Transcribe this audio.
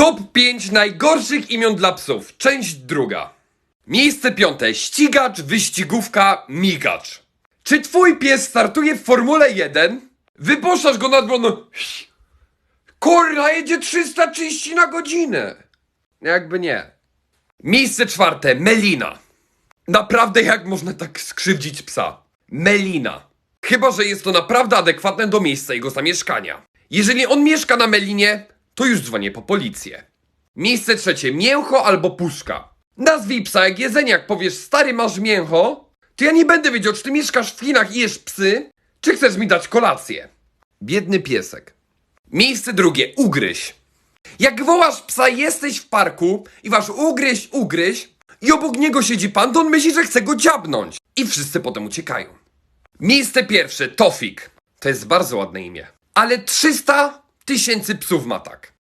Top 5 najgorszych imion dla psów. Część druga. Miejsce piąte. Ścigacz, wyścigówka, migacz. Czy twój pies startuje w Formule 1? Wypuszczasz go nad no... Kurwa, jedzie 330 na godzinę. Jakby nie. Miejsce czwarte. Melina. Naprawdę jak można tak skrzywdzić psa? Melina. Chyba, że jest to naprawdę adekwatne do miejsca jego zamieszkania. Jeżeli on mieszka na Melinie, to już dzwonię po policję. Miejsce trzecie. Mięcho albo puszka. Nazwij psa jak jedzenie. Jak powiesz, stary masz mięcho, to ja nie będę wiedział, czy ty mieszkasz w Chinach i jesz psy, czy chcesz mi dać kolację. Biedny piesek. Miejsce drugie. Ugryź. Jak wołasz psa, jesteś w parku i wasz ugryź, ugryź i obok niego siedzi pan, to on myśli, że chce go dziabnąć. I wszyscy potem uciekają. Miejsce pierwsze. Tofik. To jest bardzo ładne imię. Ale 300 tysięcy psów ma tak.